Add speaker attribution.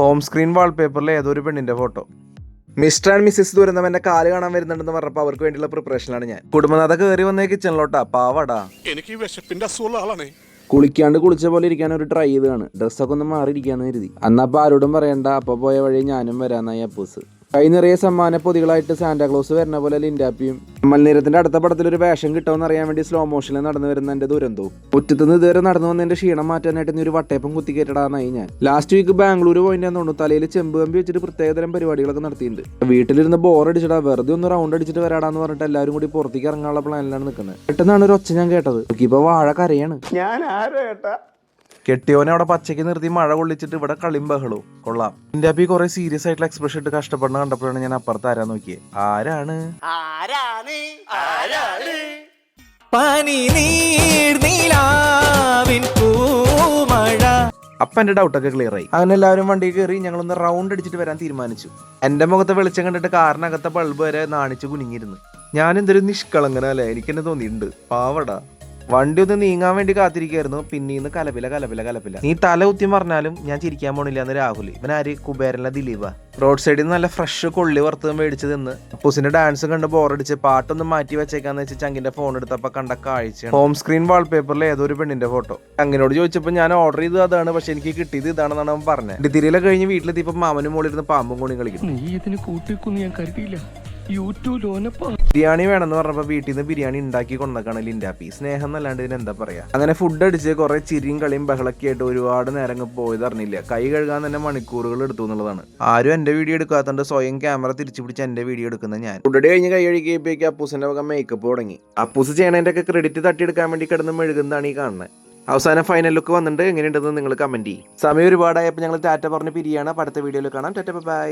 Speaker 1: Home screen വാൾപേപ്പറിലെ ഏതോ ഒരു പെണ്ണിന്റെ ഫോട്ടോ മിസ്റ്റർ ആൻഡ് മിസ്സിസ് ദുരന്തം എന്റെ കാൽ കാണാൻ വരുന്നുണ്ടെന്ന് പറഞ്ഞപ്പോൾ അവർക്ക് വേണ്ടിയുള്ള പ്രിപ്പറേഷനാണ് ഞാൻ. കുടുംബനാഥ കയറി വന്നേ കിച്ചണിലോട്ടാ പാവടാ.
Speaker 2: എനിക്ക് വിശപ്പിന്റെ അസുഖമുള്ള ആളാണേ.
Speaker 3: കുളിക്കാണ്ട് കുളിച്ച പോലെ ഇരിക്കാൻ ഒരു ട്രൈ ചെയ്താണ് ഡ്രസ്സൊക്കെ ഒന്ന് മാറിയിരിക്കാന്ന് കരുതി. അന്നപ്പോൾ ആരോടും പറയണ്ട അപ്പൊ പോയ വഴി ഞാനും വരാന്നായി അപ്പൂസ്. കൈ നിറയെ സമ്മാന പൊതികളായിട്ട് സാന്റാക്ലോസ് വരുന്ന പോലെ ലിൻഡാപ്പിയും മൽനീരത്തിന്റെ അടുത്ത പടത്തിൽ ഒരു വേഷം കിട്ടുമെന്ന് അറിയാൻ വേണ്ടി സ്ലോ മോഷനിൽ നടന്നു വരുന്ന എന്റെ ദുരന്തവും മുറ്റത്തുനിന്ന് ഇതുവരെ നടന്നു വന്നതിന്റെ ക്ഷീണം മാറ്റാനായിട്ട് ഒരു വട്ടയപ്പം കുത്തിക്കേറ്റടാന്നായി ഞാൻ. ലാസ്റ്റ് വീക്ക് ബാംഗ്ലൂർ പോയിന്റ് തോന്നുന്നു തലയിൽ ചെമ്പ് കമ്പി വെച്ചിട്ട് പ്രത്യേകതരം പരിപാടികളൊക്കെ നടത്തിയിട്ടുണ്ട്. വീട്ടിലിരുന്ന് ബോർ അടിച്ചിടാ വെറുതെ ഒന്ന് റൗണ്ട് അടിച്ചിട്ട് വരാടാന്ന് പറഞ്ഞിട്ട് എല്ലാവരും കൂടി പുറത്തേക്ക് ഇറങ്ങാനുള്ള പ്ലാനിലാണ് നിൽക്കുന്നത്. പെട്ടെന്നാണ് ഒരു ഒച്ച ഞാൻ കേട്ടത്. ഇപ്പൊ വാഴ കരയാണ്.
Speaker 1: കെട്ടിയോനെ അവിടെ പച്ചയ്ക്ക് നിർത്തി മഴ കൊള്ളിച്ചിട്ട് ഇവിടെ കളിയും ബഹളവും. കൊള്ളാം. എന്റെ അപ്പി കുറെ സീരിയസ് ആയിട്ടുള്ള എക്സ്പ്രഷൻ ഇട്ട് കഷ്ടപ്പെടുന്ന കണ്ടപ്പോഴാണ് ഞാൻ അപ്പുറത്ത് ആരാ നോക്കിയേ. ആരാണ്?
Speaker 4: പനി നീർനിലാവിൻ പൂമഴ.
Speaker 1: അപ്പൊ എന്റെ ഡൗട്ടൊക്കെ ക്ലിയർ ആയി. അങ്ങനെ എല്ലാവരും വണ്ടി കയറി ഞങ്ങളൊന്ന് റൗണ്ട് അടിച്ചിട്ട് വരാൻ തീരുമാനിച്ചു. എന്റെ മുഖത്തെ വെളിച്ചം കണ്ടിട്ട് കാറിനകത്തെ ബൾബ് വരെ നാണിച്ച് കുനിങ്ങിരുന്നു ഞാൻ എന്തൊരു നിഷ്കളങ്കനല്ലേ എനിക്കെന്നെ തോന്നിയിട്ടുണ്ട്. പാവടാ. വണ്ടി ഒന്ന് നീങ്ങാൻ വേണ്ടി കാത്തിരിക്കായിരുന്നു. പിന്നീന്ന് കലപില കലപില കലപില. നീ തല കുത്തി പറഞ്ഞാലും ഞാൻ ചിരിക്കാൻ പോണില്ല എന്ന് രാഹുൽ. ഇവൻ ആര്? കുബേരനെ ദിലീപ. റോഡ് സൈഡിൽ നിന്ന് നല്ല ഫ്രഷ് കൊള്ളി വറുത്ത് മേടിച്ച് തിന്ന് അപ്പൂസിന്റെ ഡാൻസ് കണ്ട് ബോറടിച്ച് പാട്ടൊന്ന് മാറ്റി വെച്ചേക്കാന്ന് വെച്ച് ചങ്കിന്റെ ഫോൺ എടുത്തപ്പോ കണ്ട കാഴ്ച ഹോം സ്ക്രീൻ വാൾപേപ്പറിൽ ഏതോ ഒരു പെണ്ണിന്റെ ഫോട്ടോ അങ്ങനോട് ചോദിച്ചപ്പോൾ ഞാൻ ഓർഡർ ചെയ്തത് അതാണ് പക്ഷെ എനിക്ക് കിട്ടിയത് ഇതാണെന്നാണ് അവൻ പറഞ്ഞത് ഡിത്തിരിയിലെ കഴിഞ്ഞ് വീട്ടിലെത്തിയപ്പോ മാമനും മോളിരുന്ന് പാമ്പും കൂടി കളിക്കുന്നു.
Speaker 5: യൂട്യൂബ് ലോനപ്പാ
Speaker 1: ബിരിയാണി വേണമെന്ന് പറഞ്ഞപ്പോൾ വീട്ടിൽ നിന്ന് ബിരിയാണി ഉണ്ടാക്കി കൊണ്ടേക്കാണ് ലിൻഡാപ്പി സ്നേഹം എന്നല്ലാണ്ട് ഇതിന് എന്താ പറയാ? അങ്ങനെ ഫുഡ് അടിച്ച് കുറെ ചിരിയും കളിയും ബഹളൊക്കെ ആയിട്ട് ഒരുപാട് നേരം പോയത് അറിഞ്ഞില്ല. കൈ കഴുകാൻ തന്നെ മണിക്കൂറുകൾ എടുത്തു എന്നുള്ളതാണ്. ആരും എന്റെ വീഡിയോ എടുക്കാത്തതുകൊണ്ട് സ്വയം ക്യാമറ തിരിച്ചു പിടിച്ച് എന്റെ വീഡിയോ എടുക്കുന്ന ഞാൻ. ഫുഡ് കഴിഞ്ഞ് കൈ കഴുകിയപ്പോഴേക്ക് അപ്പൂസിന്റെ വക മേക്കപ്പ് തുടങ്ങി. അപ്പൂസ് ചെയ്യണതിന്റെ ഒക്കെ ക്രെഡിറ്റ് തട്ടിയെടുക്കാൻ വേണ്ടി കിടന്ന് മെഴുകുന്നതാണ് ഈ കാണുന്നത് അവസാനം ഫൈനൽ ലുക്ക് വന്നിട്ടുണ്ട്. എങ്ങനെയുണ്ടെന്ന് നിങ്ങൾ കമന്റ് ചെയ്യും. സമയം ഒരുപാടായപ്പോൾ ഞങ്ങൾ ടാറ്റ പറഞ്ഞ് പിരിയാണ്. അടുത്ത വീഡിയോയിൽ കാണാം. ടാറ്റ ബൈ